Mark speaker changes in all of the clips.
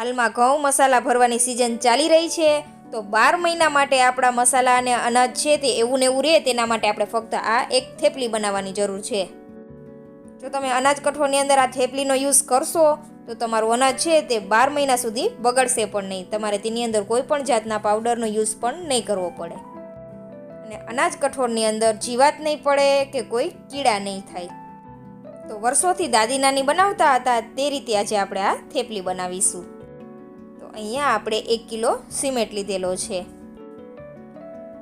Speaker 1: હાલમાં ઘઉં મસાલા ભરવાની સિઝન ચાલી રહી છે, તો બાર મહિના માટે આપણા મસાલા અને અનાજ છે તે એવું ને એવું રહે તેના માટે આપણે ફક્ત આ એક થેપલી બનાવવાની જરૂર છે. જો તમે અનાજ કઠોળની અંદર આ થેપલીનો યુઝ કરશો, તો તમારું અનાજ છે તે બાર મહિના સુધી બગડશે પણ નહીં. તમારે તેની અંદર કોઈ પણ જાતના પાવડરનો યુઝ પણ નહીં કરવો પડે. અને અનાજ કઠોળની અંદર જીવાત નહીં પડે કે કોઈ કીડા નહીં થાય. તો વર્ષોથી દાદી નાની બનાવતા હતા, તે રીતે આજે આપણે આ થેપલી બનાવીશું. અહીંયા આપણે એક કિલો સિમેન્ટ લીધેલો છે.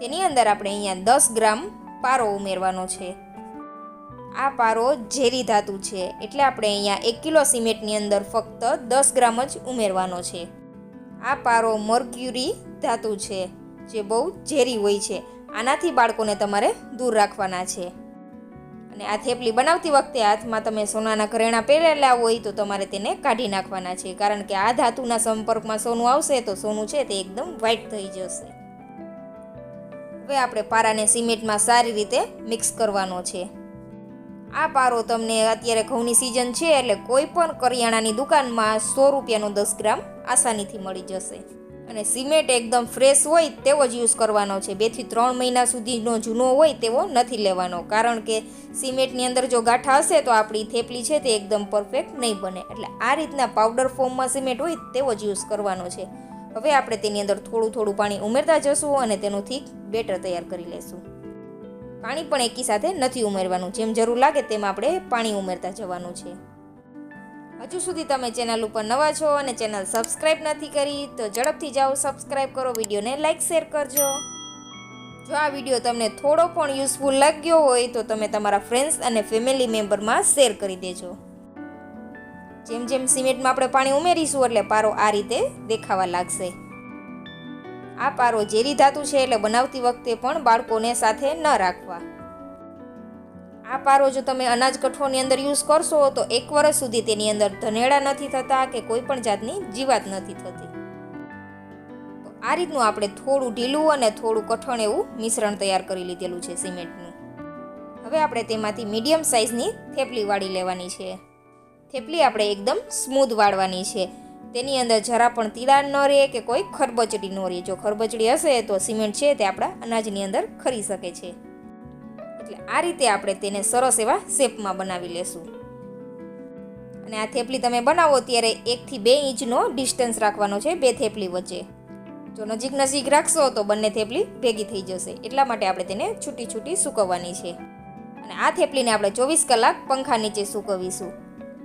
Speaker 1: તેની અંદર આપણે અહીંયા દસ ગ્રામ પારો ઉમેરવાનો છે. આ પારો ઝેરી ધાતુ છે, એટલે આપણે અહીંયા એક કિલો સિમેન્ટની અંદર ફક્ત દસ ગ્રામ જ ઉમેરવાનો છે. આ પારો મર્ક્યુરી ધાતુ છે, જે બહુ ઝેરી હોય છે. આનાથી બાળકોને તમારે દૂર રાખવાના છે. અને આ થેપલી બનાવતી વખતે હાથમાં તમે સોનાના ઘરેણા પહેરેલા હોય તો તમારે તેને કાઢી નાખવાના છે. કારણ કે આ ધાતુના સંપર્કમાં સોનું આવશે તો સોનું છે તે એકદમ વ્હાઈટ થઈ જશે. હવે આપણે પારાને સિમેન્ટમાં સારી રીતે મિક્સ કરવાનો છે. આ પારો તમને અત્યારે ઘઉંની સિઝન છે એટલે કોઈ પણ કરિયાણાની દુકાનમાં સો રૂપિયાનો દસ ગ્રામ આસાનીથી મળી જશે. અને સિમેન્ટ એકદમ ફ્રેશ હોય તેવો જ યુઝ કરવાનો છે. બેથી ત્રણ મહિના સુધીનો જૂનો હોય તેવો નથી લેવાનો. કારણ કે સિમેન્ટની અંદર જો ગાંઠા હશે તો આપણી થેપલી છે તે એકદમ પરફેક્ટ નહીં બને. એટલે આ રીતના પાવડર ફોર્મમાં સિમેન્ટ હોય તેવો જ યુઝ કરવાનો છે. હવે આપણે તેની અંદર થોડું થોડું પાણી ઉમેરતા જશું અને તેનું થીક બેટર તૈયાર કરી લેશું. પાણી પણ એકી સાથે નથી ઉમેરવાનું. જેમ જરૂર લાગે તેમ આપણે પાણી ઉમેરતા જવાનું છે. હજુ સુધી તમે ચેનલ ઉપર નવા છો અને ચેનલ સબસ્ક્રાઈબ નથી કરી, તો ઝડપથી જાઓ સબસ્ક્રાઈબ કરો, વિડીયોને લાઇક, શેર કરજો. જો આ વીડિયો તમને થોડો પણ યુઝફુલ લાગ્યો હોય, તો તમે તમારા ફ્રેન્ડ્સ અને ફેમિલી મેમ્બરમાં શેર કરી દેજો. જેમ જેમ સિમેન્ટમાં આપણે પાણી ઉમેરીશું, એટલે પારો આ રીતે દેખાવા લાગશે. આ પારો ઝેરી ધાતુ છે, એટલે બનાવતી વખતે પણ બાળકોને સાથે ન રાખવા. આ પારો જો તમે અનાજ કઠોળની અંદર યુઝ કરશો, તો એક વર્ષ સુધી તેની અંદર ધનેડા નથી થતા કે કોઈ પણ જાતની જીવાત નથી થતી. તો આ રીતનું આપણે થોડું ઢીલું અને થોડું કઠણ એવું મિશ્રણ તૈયાર કરી લીધેલું છે સિમેન્ટનું. હવે આપણે તેમાંથી મીડિયમ સાઇઝની થેપલી વાળી લેવાની છે. થેપલી આપણે એકદમ સ્મૂધ વાળવાની છે. તેની અંદર જરા પણ તિરાડ ન રહે કે કોઈ ખરબચડી ન રહે. જો ખરબચડી હશે તો સિમેન્ટ છે તે આપણા અનાજની અંદર ખરી શકે છે. એટલે આ રીતે આપણે તેને સરસ એવા શેપમાં બનાવી લેશું. અને આ થેપલી તમે બનાવો ત્યારે એકથી બે ઇંચનો ડિસ્ટન્સ રાખવાનો છે, બે થેપલી વચ્ચે. જો નજીક નજીક રાખશો તો બંને થેપલી ભેગી થઈ જશે. એટલા માટે આપણે તેને છૂટી છૂટી સૂકવવાની છે. અને આ થેપલીને આપણે ચોવીસ કલાક પંખા નીચે સૂકવીશું.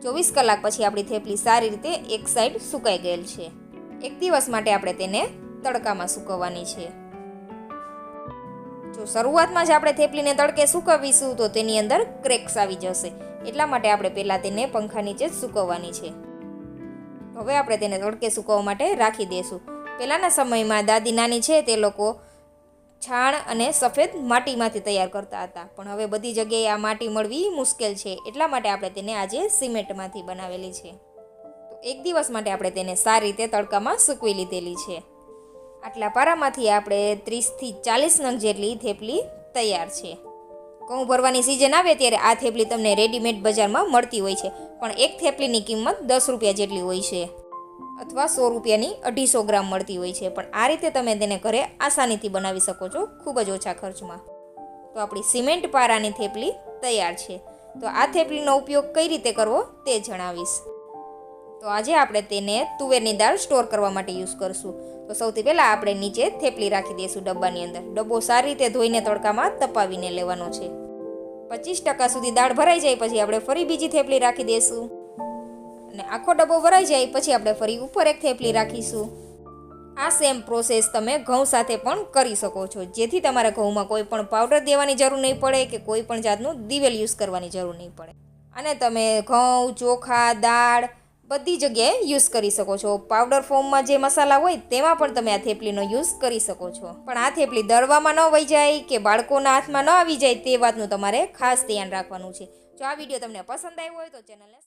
Speaker 1: ચોવીસ કલાક પછી આપણી થેપલી સારી રીતે એક સાઈડ સુકાઈ ગયેલ છે. એક દિવસ માટે આપણે તેને તડકામાં સૂકવવાની છે. જો શરૂઆતમાં જ આપણે થેપલીને તડકે સૂકવીશું તો તેની અંદર ક્રેક્સ આવી જશે. એટલા માટે આપણે પહેલાં તેને પંખા નીચે જ સૂકવવાની છે. હવે આપણે તેને તડકે સૂકવવા માટે રાખી દઈશું પહેલાંના સમયમાં દાદી નાની છે તે લોકો છાણ અને સફેદ માટીમાંથી તૈયાર કરતા હતા. પણ હવે બધી જગ્યાએ આ માટી મળવી મુશ્કેલ છે. એટલા માટે આપણે તેને આજે સિમેન્ટમાંથી બનાવેલી છે. તો એક દિવસ માટે આપણે તેને સારી રીતે તડકામાં સૂકવી લીધેલી છે. આટલા પારામાંથી આપણે ત્રીસથી ચાલીસ નંગ જેટલી થેપલી તૈયાર છે. ઘઉં ભરવાની સિઝન આવે ત્યારે આ થેપલી તમને રેડીમેડ બજારમાં મળતી હોય છે. પણ એક થેપલીની કિંમત દસ રૂપિયા જેટલી હોય છે. અથવા સો રૂપિયાની અઢીસો ગ્રામ મળતી હોય છે. પણ આ રીતે તમે તેને ઘરે આસાનીથી બનાવી શકો છો ખૂબ જ ઓછા ખર્ચમાં. તો આપણી સિમેન્ટ પારાની થેપલી તૈયાર છે. તો આ થેપલીનો ઉપયોગ કઈ રીતે કરવો તે જણાવીશ. તો આજે આપણે તેને તુવેરની દાળ સ્ટોર કરવા માટે યુઝ કરશું. તો સૌથી પહેલાં આપણે નીચે થેપલી રાખી દઈશું ડબ્બાની અંદર. ડબ્બો સારી રીતે ધોઈને તડકામાં તપાવીને લેવાનો છે. પચીસ ટકા સુધી દાળ ભરાઈ જાય પછી આપણે ફરી બીજી થેપલી રાખી દઈશું. અને આખો ડબ્બો ભરાઈ જાય પછી આપણે ફરી ઉપર એક થેપલી રાખીશું. આ સેમ પ્રોસેસ તમે ઘઉં સાથે પણ કરી શકો છો. જેથી તમારે ઘઉંમાં કોઈ પણ પાવડર દેવાની જરૂર નહીં પડે કે કોઈ પણ જાતનું દિવેલ યુઝ કરવાની જરૂર નહીં પડે. અને તમે ઘઉં, ચોખા, દાળ બધી જગ્યાએ યુઝ કરી શકો છો. પાવડર ફોર્મમાં જે મસાલા હોય તેમાં પણ તમે આ થેપલીનો યુઝ કરી શકો છો. પણ આ થેપલી દળવામાં ન વહી જાય કે બાળકોના હાથમાં ન આવી જાય તે વાતનું તમારે ખાસ ધ્યાન રાખવાનું છે. જો આ વીડિયો તમને પસંદ આવ્યો હોય તો ચેનલને